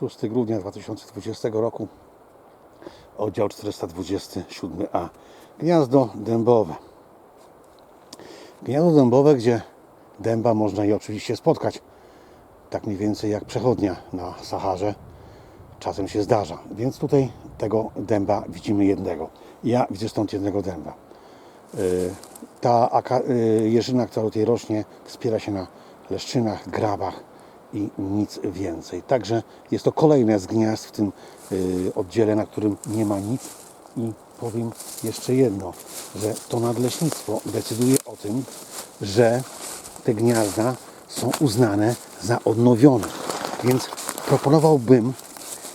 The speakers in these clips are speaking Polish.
6 grudnia 2020 roku, oddział 427a. Gniazdo dębowe. Gniazdo dębowe, gdzie dęba można je oczywiście spotkać. Tak mniej więcej jak przechodnia na Saharze. Czasem się zdarza. Więc tutaj tego dęba widzimy jednego. Ja widzę stąd jednego dęba. Y, Ta y, jeżyna, która tutaj rośnie, wspiera się na leszczynach, grabach i nic więcej. Także jest to kolejne z gniazd w tym y, oddziale, na którym nie ma nic. I powiem jeszcze jedno, że to nadleśnictwo decyduje o tym, że te gniazda są uznane za odnowione. Więc proponowałbym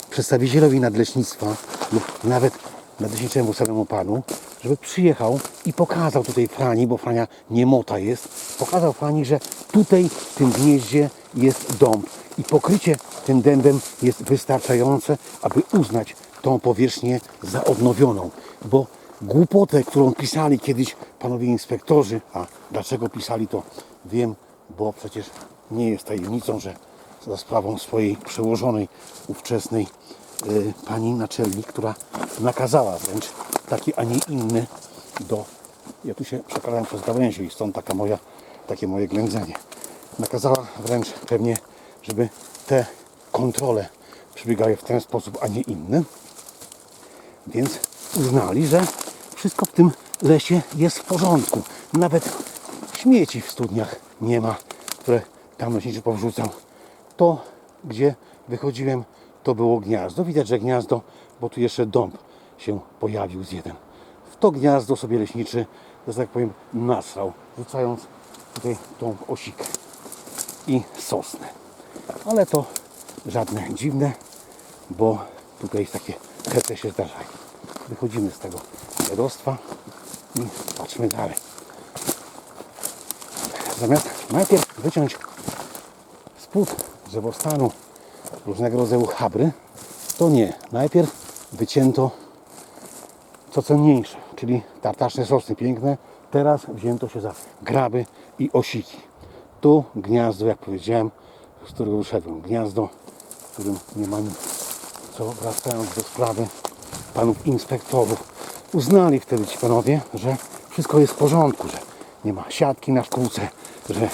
przedstawicielowi nadleśnictwa lub nawet nadleśniczemu samemu panu, żeby przyjechał i pokazał tutaj Frani, bo Frania niemota jest, pokazał Frani, że tutaj w tym gnieździe jest dąb. I pokrycie tym dębem jest wystarczające, aby uznać tą powierzchnię za odnowioną, bo głupotę, którą pisali kiedyś panowie inspektorzy, a dlaczego pisali to wiem, bo przecież nie jest tajemnicą, że za sprawą swojej przełożonej ówczesnej y, pani naczelnik, która nakazała wręcz taki, a nie inny do... Ja tu się przekalałem przez gałęzie i stąd taka moja, takie moje ględzenie. Nakazała wręcz pewnie, żeby te kontrole przebiegały w ten sposób, a nie inny. Więc uznali, że wszystko w tym lesie jest w porządku. Nawet śmieci w studniach nie ma, które tam leśniczy powrzucał. To, gdzie wychodziłem, to było gniazdo. Widać, że gniazdo, bo tu jeszcze dąb się pojawił z jeden. W to gniazdo sobie leśniczy, że tak powiem, nasrał, rzucając tutaj tą osikę i sosnę. Ale to żadne dziwne, bo tutaj takie rzeczy się zdarzają. Wychodzimy z tego dziadostwa i patrzmy dalej. Zamiast najpierw wyciąć spód drzewostanu różnego rodzaju habry, to nie. Najpierw wycięto co cenniejsze, czyli tartaczne sosny piękne. Teraz wzięto się za graby i osiki. Tu gniazdo, jak powiedziałem, z którego wyszedłem. Gniazdo, w którym nie ma nic. Co wracając do sprawy panów inspektorów, uznali wtedy ci panowie, że wszystko jest w porządku, że nie ma siatki na szkółce, że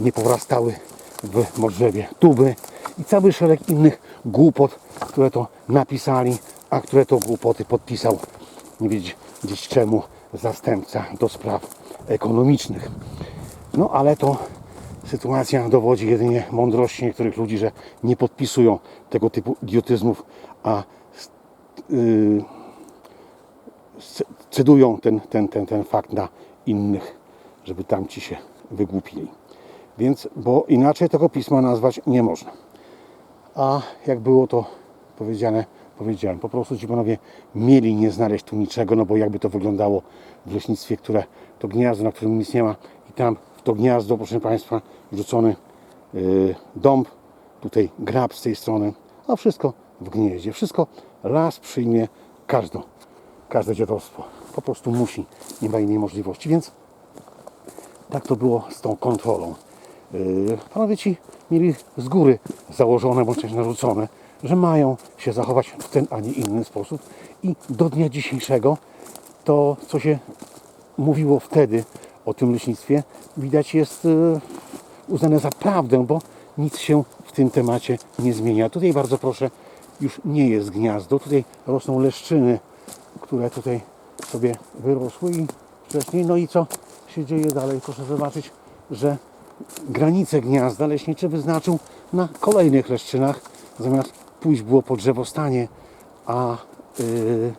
nie powrastały w Modrzewie tuby i cały szereg innych głupot, które to napisali, a które to głupoty podpisał nie wiedzieć gdzieś czemu zastępca do spraw ekonomicznych. No ale to sytuacja dowodzi jedynie mądrości niektórych ludzi, że nie podpisują tego typu idiotyzmów, a yy, cedują ten, ten, ten, ten fakt na innych, żeby tamci się wygłupili. Więc, bo inaczej tego pisma nazwać nie można. A jak było to powiedziane, powiedziałem, po prostu ci panowie mieli nie znaleźć tu niczego, no bo jakby to wyglądało w leśnictwie, które to gniazdo, na którym nic nie ma i tam w to gniazdo, proszę Państwa, wrzucony yy, dąb, tutaj grab z tej strony, a wszystko w gnieździe. Wszystko las przyjmie każdą, każde dziadostwo. Po prostu musi, nie ma innej możliwości, więc tak to było z tą kontrolą. Yy, Panowie ci mieli z góry założone, bądź też narzucone, że mają się zachować w ten, a nie inny sposób. I do dnia dzisiejszego to, co się mówiło wtedy o tym leśnictwie, widać jest yy, uznane za prawdę, bo nic się w tym temacie nie zmienia. Tutaj bardzo proszę, już nie jest gniazdo, tutaj rosną leszczyny, które tutaj sobie wyrosły i wcześniej. No i co się dzieje dalej? Proszę zobaczyć, że granicę gniazda leśniczy wyznaczył na kolejnych leszczynach, zamiast pójść było po drzewostanie, a yy,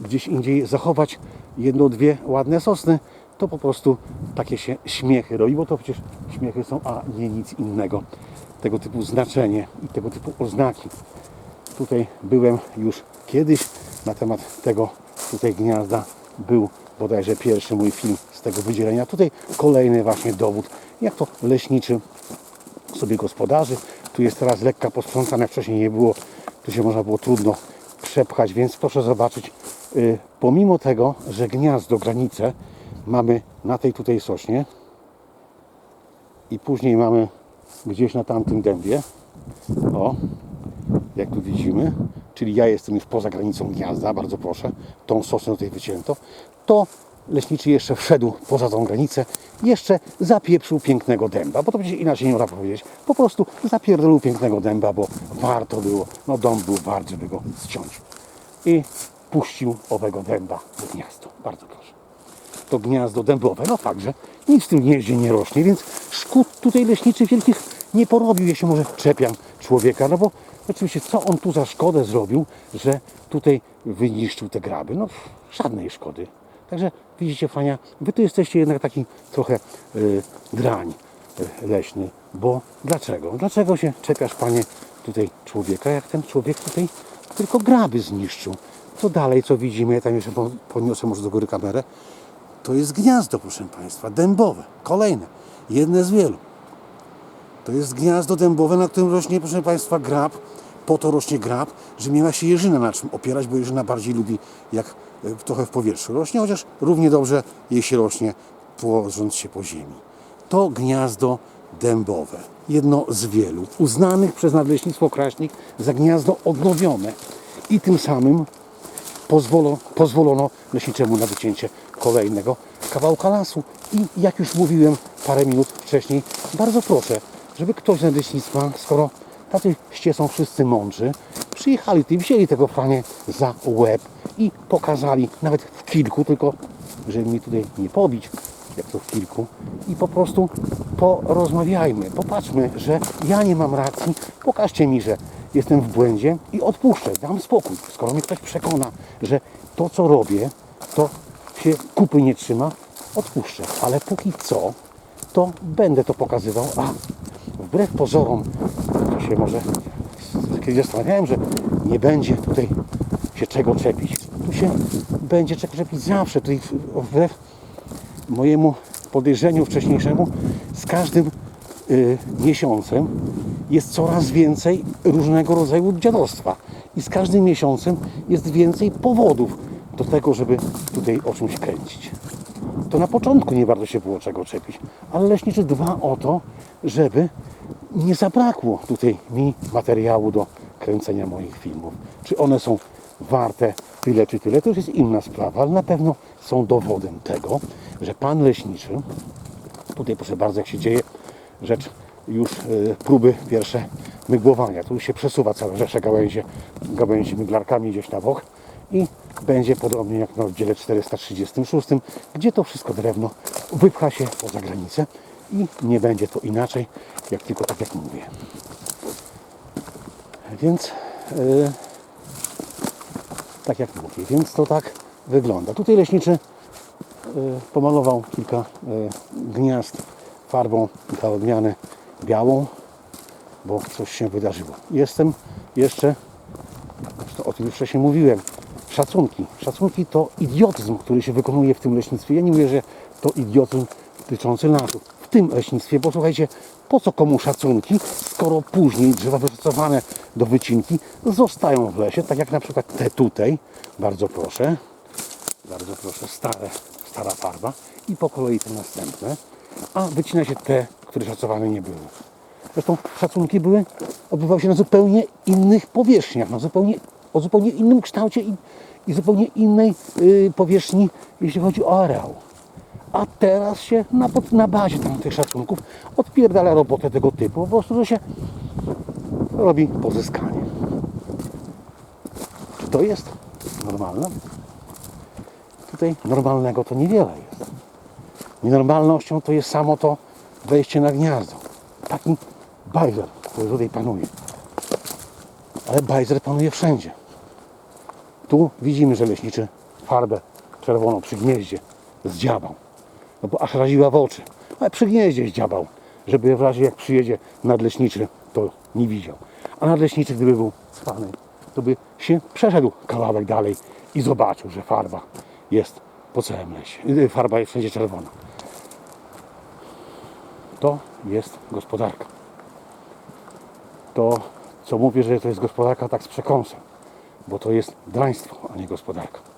gdzieś indziej zachować jedno, dwie ładne sosny, to po prostu takie się śmiechy roi, bo to przecież śmiechy są, a nie nic innego. Tego typu znaczenie i tego typu oznaki. Tutaj byłem już kiedyś na temat tego tutaj gniazda. Był bodajże pierwszy mój film z tego wydzielenia. Tutaj kolejny właśnie dowód, jak to leśniczy sobie gospodarzy. Tu jest teraz lekka posprzątana, wcześniej nie było. Tu się można było trudno przepchać, więc proszę zobaczyć, y, pomimo tego, że gniazdo, granice mamy na tej tutaj sośnie i później mamy gdzieś na tamtym dębie, o, jak jak tu widzimy, czyli ja jestem już poza granicą gniazda, bardzo proszę, tą sosnę tutaj wycięto, to leśniczy jeszcze wszedł poza tą granicę, jeszcze zapieprzył pięknego dęba, bo to przecież inaczej nie można powiedzieć. Po prostu zapierdolił pięknego dęba, bo warto było, no dąb był wart, żeby go ściąć. I puścił owego dęba do gniazdo. Bardzo proszę to gniazdo dębowe. No także nic w tym gnieździe nie rośnie, więc szkód tutaj leśniczy wielkich nie porobił, jeśli może czepiam człowieka, no bo oczywiście co on tu za szkodę zrobił, że tutaj wyniszczył te graby? No żadnej szkody. Także widzicie Fania, wy tu jesteście jednak taki trochę y, drań y, leśny, bo dlaczego? Dlaczego się czepiasz Panie tutaj człowieka, jak ten człowiek tutaj tylko graby zniszczył? Co dalej, co widzimy, ja tam jeszcze po- podniosę może do góry kamerę, to jest gniazdo, proszę Państwa, dębowe, kolejne, jedne z wielu. To jest gniazdo dębowe, na którym rośnie, proszę Państwa, grab. Po to rośnie grab, że nie ma się jeżyna na czym opierać, bo jeżyna bardziej lubi jak trochę w powietrzu rośnie, chociaż równie dobrze jeśli rośnie położąc się po ziemi. To gniazdo dębowe, jedno z wielu, uznanych przez Nadleśnictwo Kraśnik za gniazdo odnowione i tym samym pozwolo, pozwolono leśniczemu na wycięcie kolejnego kawałka lasu. I jak już mówiłem parę minut wcześniej, bardzo proszę, żeby ktoś z leśnictwa, skoro tacy są wszyscy mądrzy, przyjechali i wzięli tego panie za łeb i pokazali, nawet w kilku, tylko żeby mi tutaj nie pobić, jak to w kilku, i po prostu porozmawiajmy, popatrzmy, że ja nie mam racji, pokażcie mi, że jestem w błędzie i odpuszczę, dam spokój. Skoro mnie ktoś przekona, że to, co robię, to się kupy nie trzyma, odpuszczę. Ale póki co, to będę to pokazywał, a wbrew pozorom, to się może zastanawiałem, że nie będzie tutaj się czego czepić. Się będzie czego czepić zawsze. Tutaj wbrew mojemu podejrzeniu wcześniejszemu, z każdym y, miesiącem jest coraz więcej różnego rodzaju dziadostwa. I z każdym miesiącem jest więcej powodów do tego, żeby tutaj o czymś kręcić. To na początku nie bardzo się było czego czepić, ale leśniczy dba o to, żeby nie zabrakło tutaj mi materiału do kręcenia moich filmów. Czy one są warte tyle czy tyle, to już jest inna sprawa, ale na pewno są dowodem tego, że pan leśniczy, tutaj proszę bardzo jak się dzieje rzecz już y, próby pierwsze mygłowania. Tu się przesuwa cała rzesza gałęzi, gałęzi myglarkami gdzieś na bok i będzie podobnie jak na oddziale 436, gdzie to wszystko drewno wypcha się poza granicę i nie będzie to inaczej, jak tylko tak jak mówię. Więc y, tak jak mówię, więc to tak wygląda. Tutaj leśniczy y, pomalował kilka y, gniazd farbą dla odmiany białą, bo coś się wydarzyło. Jestem jeszcze, o tym już wcześniej mówiłem, szacunki. Szacunki to idiotyzm, który się wykonuje w tym leśnictwie. Ja nie mówię, że to idiotyzm dotyczący lasu. W tym leśnictwie, bo słuchajcie, po co komu szacunki, skoro później drzewa wystosowane do wycinki zostają w lesie, tak jak na przykład te tutaj, bardzo proszę, bardzo proszę, stare, stara farba i po kolei te następne, a wycina się te, które szacowane nie były. Zresztą szacunki były, odbywały się na zupełnie innych powierzchniach, na zupełnie, o zupełnie innym kształcie i, i zupełnie innej y, powierzchni, jeśli chodzi o areał. A teraz się na, na bazie tych szacunków odpierdala robotę tego typu, po prostu, że się robi pozyskanie. Czy to jest normalne? Tutaj normalnego to niewiele jest. Nienormalnością to jest samo to wejście na gniazdo. Taki bajzer, który tutaj panuje. Ale bajzer panuje wszędzie. Tu widzimy, że leśniczy farbę czerwoną przy gnieździe zdziabał. No bo aż raziła w oczy. Ale przy gnieździe zdziabał, żeby w razie jak przyjedzie nadleśniczy, to nie widział. A nadleśniczy, gdyby był cwany, to by się przeszedł kawałek dalej i zobaczył, że farba jest po całym lesie. Y, Farba jest wszędzie czerwona. To jest gospodarka. To, co mówię, że to jest gospodarka, tak z przekąsem, bo to jest draństwo, a nie gospodarka.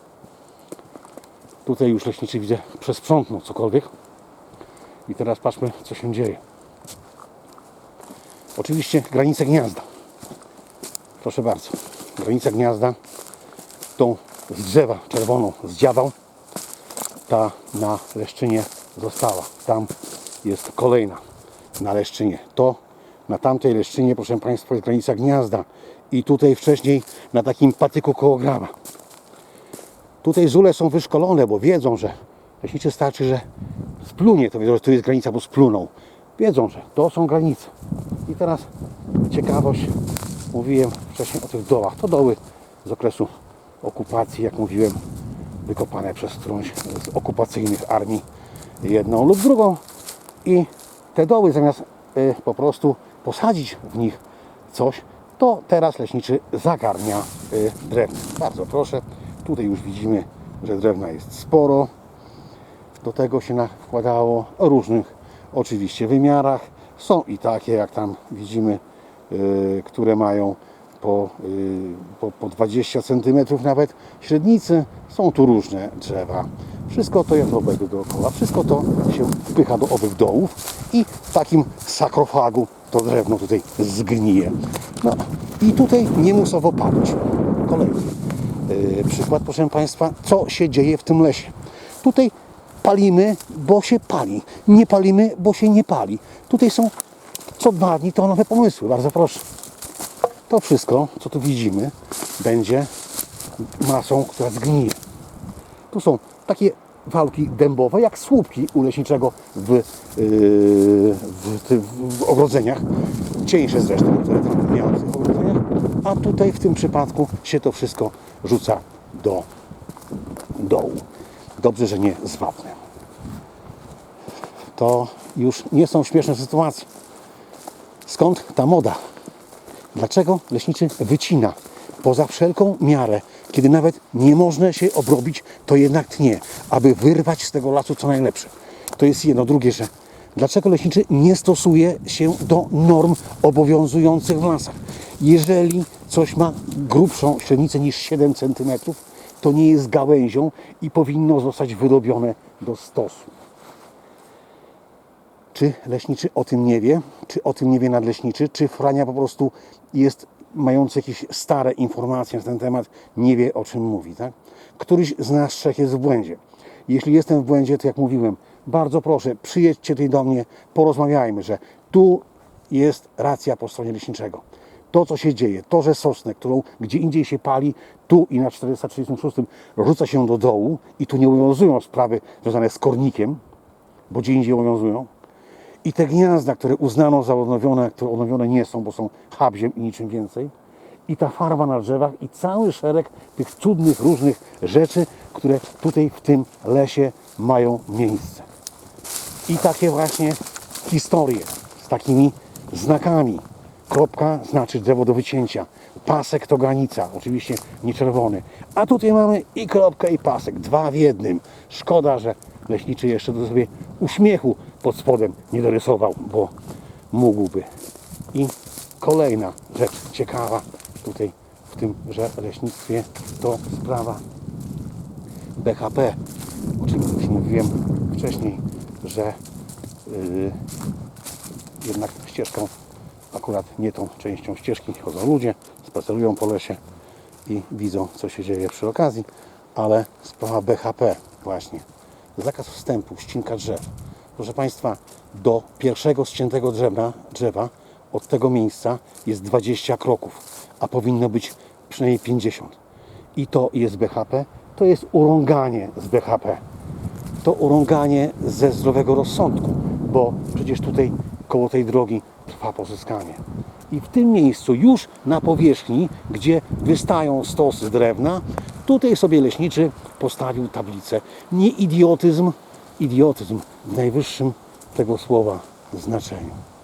Tutaj już leśniczy widzę przesprzątnął cokolwiek. I teraz patrzmy, co się dzieje. Oczywiście granice gniazda. Proszę bardzo. Granica gniazda. Tą z drzewa czerwoną zdziawał. Ta na Leszczynie została. Tam jest kolejna na Leszczynie. To na tamtej Leszczynie, proszę Państwa, jest granica gniazda. I tutaj wcześniej na takim patyku koło. Tutaj żule są wyszkolone, bo wiedzą, że leśniczy starczy, że splunie, to wiedzą, że tu jest granica, bo splunął. Wiedzą, że to są granice. I teraz ciekawość, mówiłem wcześniej o tych dołach. To doły z okresu okupacji, jak mówiłem, wykopane przez którąś z okupacyjnych armii, jedną lub drugą. I te doły zamiast y, po prostu posadzić w nich coś, to teraz leśniczy zagarnia y, drewno. Bardzo proszę, tutaj już widzimy, że drewna jest sporo. Do tego się nakładało o różnych oczywiście wymiarach. Są i takie, jak tam widzimy, y, które mają po, y, po, po 20 cm nawet średnicy. Są tu różne drzewa. Wszystko to jest obego dookoła. Wszystko to się wpycha do owych dołów i w takim sakrofagu to drewno tutaj zgnije. No i tutaj nie musowo palić. Kolejny yy, przykład, proszę Państwa, co się dzieje w tym lesie. Tutaj palimy, bo się pali. Nie palimy, bo się nie pali. Tutaj są co dwa dni to nowe pomysły. Bardzo proszę. To wszystko, co tu widzimy, będzie masą, która zgnije. Tu są takie wałki dębowe, jak słupki u leśniczego w, yy, w, ty- w ogrodzeniach. Cieńsze zresztą, które tam miałem w tych ogrodzeniach. A tutaj w tym przypadku się to wszystko rzuca do dołu. Dobrze, że nie z wapnem. To już nie są śmieszne sytuacje. Skąd ta moda? Dlaczego leśniczy wycina poza wszelką miarę, kiedy nawet nie można się obrobić, to jednak tnie, aby wyrwać z tego lasu co najlepsze. To jest jedno. Drugie, że dlaczego leśniczy nie stosuje się do norm obowiązujących w lasach? Jeżeli coś ma grubszą średnicę niż 7 cm, to nie jest gałęzią i powinno zostać wyrobione do stosu. Czy leśniczy o tym nie wie? Czy o tym nie wie nadleśniczy? Czy Frania po prostu jest mający jakieś stare informacje na ten temat, nie wie o czym mówi, tak? Któryś z nas trzech jest w błędzie. Jeśli jestem w błędzie, to jak mówiłem, bardzo proszę, przyjedźcie tutaj do mnie, porozmawiajmy, że tu jest racja po stronie leśniczego. To, co się dzieje, to, że sosnę, którą gdzie indziej się pali, tu i na 436 rzuca się do dołu i tu nie obowiązują sprawy związane z kornikiem, bo gdzie indziej obowiązują, i te gniazda, które uznano za odnowione, które odnowione nie są, bo są habziem i niczym więcej. I ta farba na drzewach i cały szereg tych cudnych, różnych rzeczy, które tutaj w tym lesie mają miejsce. I takie właśnie historie z takimi znakami. Kropka znaczy drzewo do wycięcia. Pasek to granica, oczywiście nie czerwony. A tutaj mamy i kropkę, i pasek. Dwa w jednym. Szkoda, że leśniczy jeszcze do sobie uśmiechu pod spodem nie dorysował, bo mógłby. I kolejna rzecz ciekawa tutaj w tym, że leśnictwie to sprawa BHP, o czym już mówiłem wcześniej, że yy, jednak ścieżką, akurat nie tą częścią ścieżki chodzą ludzie, spacerują po lesie i widzą, co się dzieje przy okazji, ale sprawa BHP właśnie. Zakaz wstępu, ścinka drzew. Proszę Państwa, do pierwszego ściętego drzewa, drzewa od tego miejsca jest 20 kroków, a powinno być przynajmniej 50. I to jest BHP, to jest urąganie z BHP to urąganie ze zdrowego rozsądku, bo przecież tutaj koło tej drogi trwa pozyskanie. I w tym miejscu, już na powierzchni, gdzie wystają stosy drewna, tutaj sobie leśniczy postawił tablicę. Nie idiotyzm, idiotyzm w najwyższym tego słowa znaczeniu.